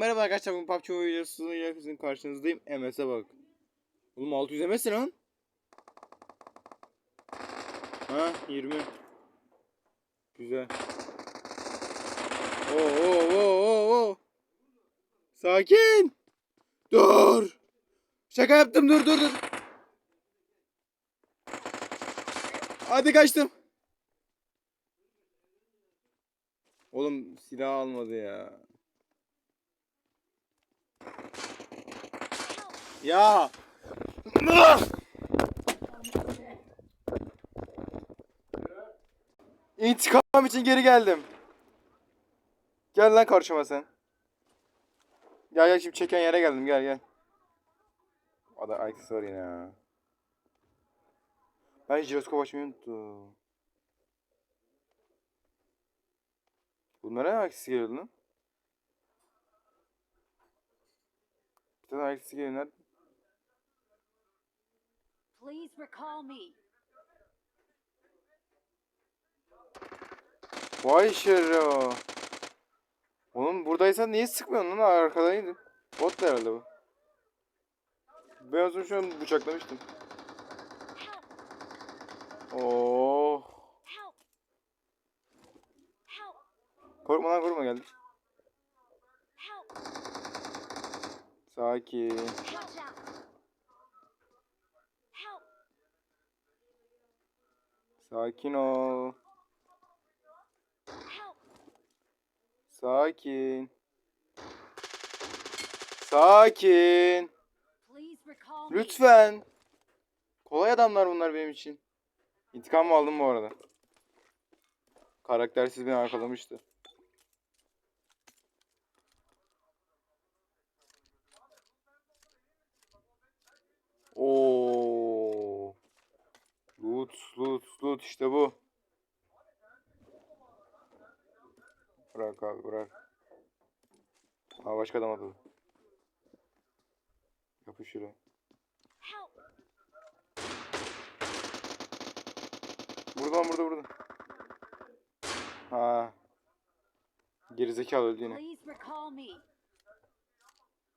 Merhaba arkadaşlar bugün PUBG videosuyla sizin karşınızdayım. MS'e bak. Oğlum 600 MS ne lan? Ha 20. Güzel. Oo oo oo oo. Sakin. Dur. Şaka yaptım dur dur dur. Hadi kaçtım. Oğlum silah almadı ya. Ya. İntikam için geri geldim. Gel lan karşıma sen. Gel gel şimdi çeken yere geldim gel gel. O da aksi var yine ya. Ben jiroskop açmayı unuttum. Bunlara ne aksi geliyor lan? Aksi geliyor nerede? Please recall me. Vay şerro. Oğlum buradaysan niye sıkmıyorsun lan arkadaydın? Bot da herhalde bu. Ben şu an bıçaklamıştım. Oh. Korkma lan korkma geldik. Help! Sakin. Sakin ol. Sakin. Sakin. Lütfen. Kolay adamlar bunlar benim için. İntikam aldım bu arada. Karaktersiz beni arkalamıştı. Oo. Loot, loot işte bu. Bırak abi bırak. Ha başka adam atladı. Yapış şuraya. Buradan burada burada. Ha. Gerizekalı öldü yine. Please recall me.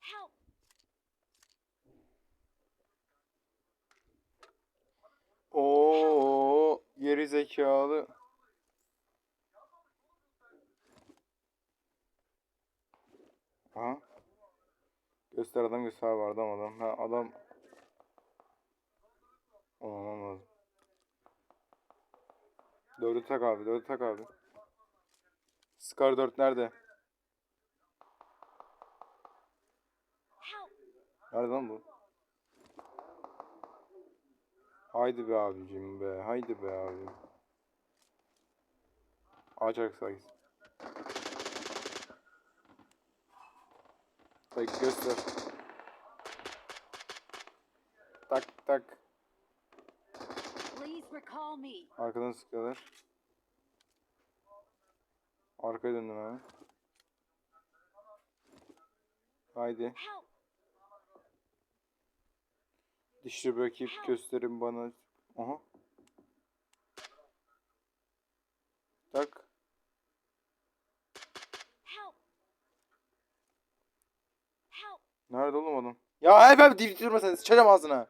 Help! Oo, gerizekalı. Ha? Göster adam göster var adam adam. Ha adam. Olmam lazım. Dördü tak abi, dördü tak abi. Scar 4 nerede? Nerede lan bu? Haydi be abicim be. Haydi be abim. Arkası hangisi? Tak göster. Tak tak. Arkadan sıkıyorlar. Arkaya döndüm hemen. Haydi. Help! Dişli bırakıp gösterin bana. Aha. Tak. Nerede oğlum adam? Ya hep hep dil durma sen sıçacağım ağzına.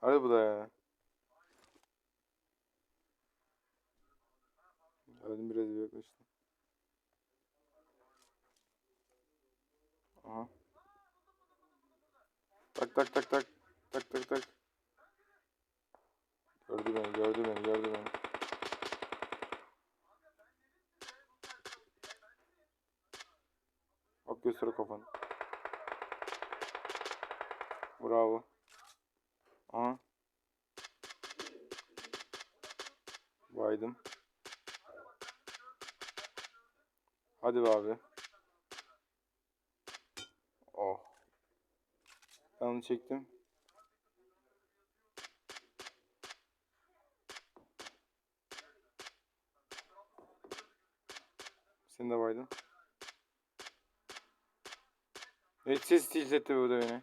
Hadi bu da ya. Öldüm biraz bir yaklaştım. Aha. Tak tak tak tak. Tak tak tak. Gördü beni, gördü beni, gördü beni. Bak göster kafanı. Bravo. Aha. Baydım. Hadi be abi. Oh. Ben onu çektim. Sen de baydın. Evet ses tizletti bu da beni.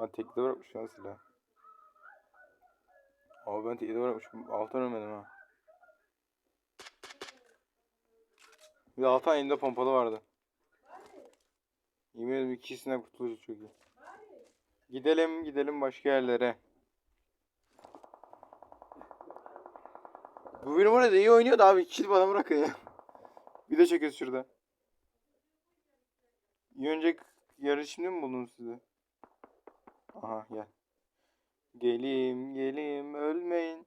Ben tekli bırakmışım ya silah. Abi ben tekli bırakmışım. Alttan ölmedim ha. Bir de alttan elimde pompalı vardı. Yemin ederim ikisinden kurtulacak çok iyi. Gidelim gidelim başka yerlere. Bu benim orada iyi oynuyor da abi kill bana bırakın ya. Bir de çekiyoruz şurada. İyi önce yarı şimdi buldunuz sizi? Aha gel. Gelim gelim ölmeyin.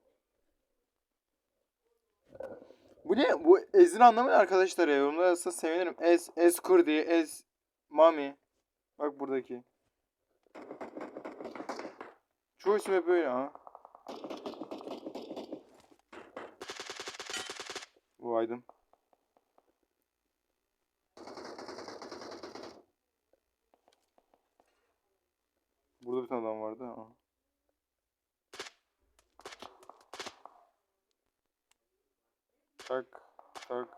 Bu ne? Bu ezin anlamı ne arkadaşlar ya? Yorumlara yazsa sevinirim. Ez, Ez Kurdi, Ez Mami. Bak buradaki. Çoğu isim hep böyle ha. Bu aydın. Burada bir tane adam vardı. Aha. Tak tak.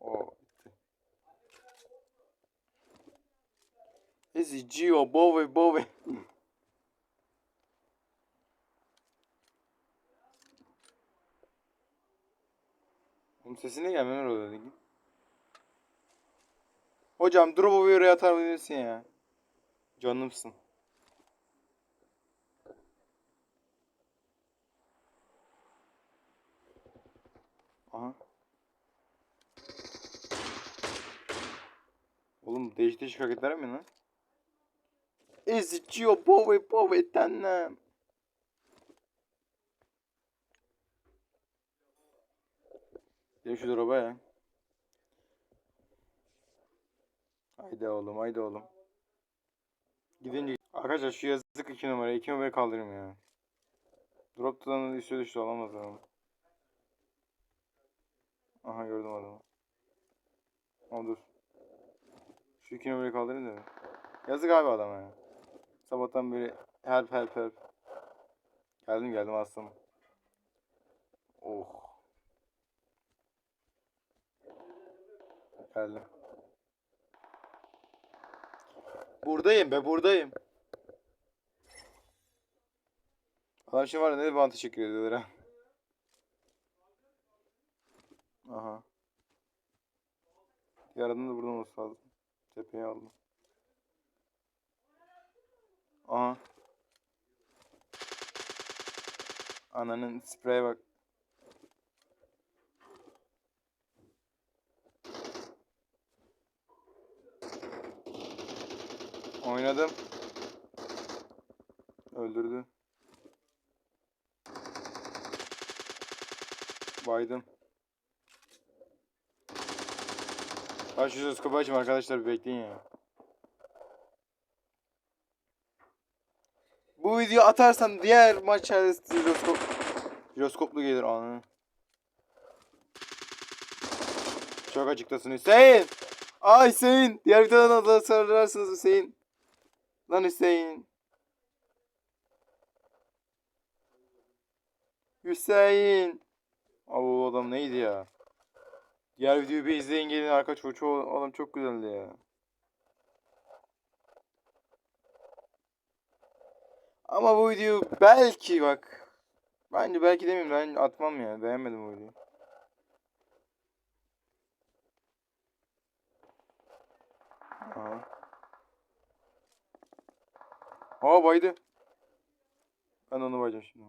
O bitti. Esse Gio, Bowie, Bowie. Oğlum sesine gelmeler orada dedi. Hocam drop'u bir atar mısın ya? Canımsın. Aha. Oğlum değişik değişik hareketler yapmayın lan. Eziciyor bove bove tanem. Gidelim şu ya. Haydi oğlum haydi oğlum. Gidince arkadaşlar şu yazık 2 numara 2 numara kaldırayım ya. Drop'tan üstü düştü olamaz ama. Aha gördüm adamı. Ama dur. Şu 2 numarayı kaldırayım da. Yazık abi adama ya. Sabahtan beri help help help. Geldim geldim aslanım. Oh. Geldim. Buradayım be buradayım. Adam şey var ne bana teşekkür ediyorlar ha. Aha. Yarın da buradan olması lazım. Tepeye aldım. Aha. Ananın spreye bak. Oynadım. Öldürdü. Baydım. Ben şu zoskopu açayım arkadaşlar bir bekleyin ya. Bu video atarsam diğer maça jiroskop jiroskoplu gelir anı. Çok açıktasın Hüseyin. Aa Hüseyin. Diğer videodan da sorarsınız Hüseyin. Lan Hüseyin. Hüseyin. Abi o adam neydi ya? Diğer videoyu bir izleyin gelin arkadaşlar. Çoğu adam çok güzeldi ya. Ama bu video belki bak. Bence belki demeyeyim ben atmam ya. Beğenmedim bu videoyu. Aha. Aa baydı. Ben onu bayacağım şimdi.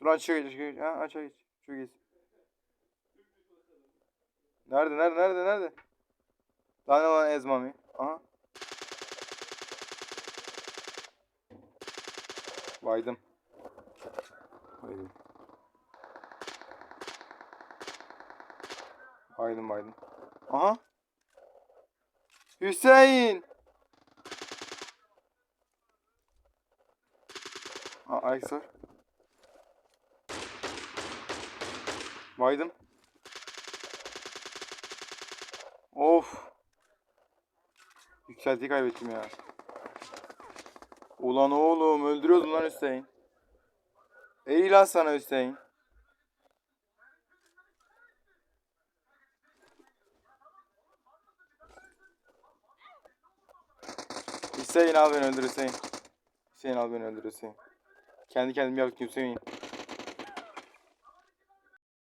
Dur aç geç geç. Ha aç geç. Geç. Nerede nerede nerede nerede? Lan lan ezmami. Aha. Baydım. Baydım. Baydım baydım. Aha. Hüseyin. Aa, Alex var. Baydım. Of. Yükseltiyi kaybettim ya. Ulan oğlum öldürüyordun lan Hüseyin. İyi lan sana Hüseyin. Hüseyin al beni öldür Hüseyin. Hüseyin al beni öldür Hüseyin. Kendi kendimi yaptım Hüseyin.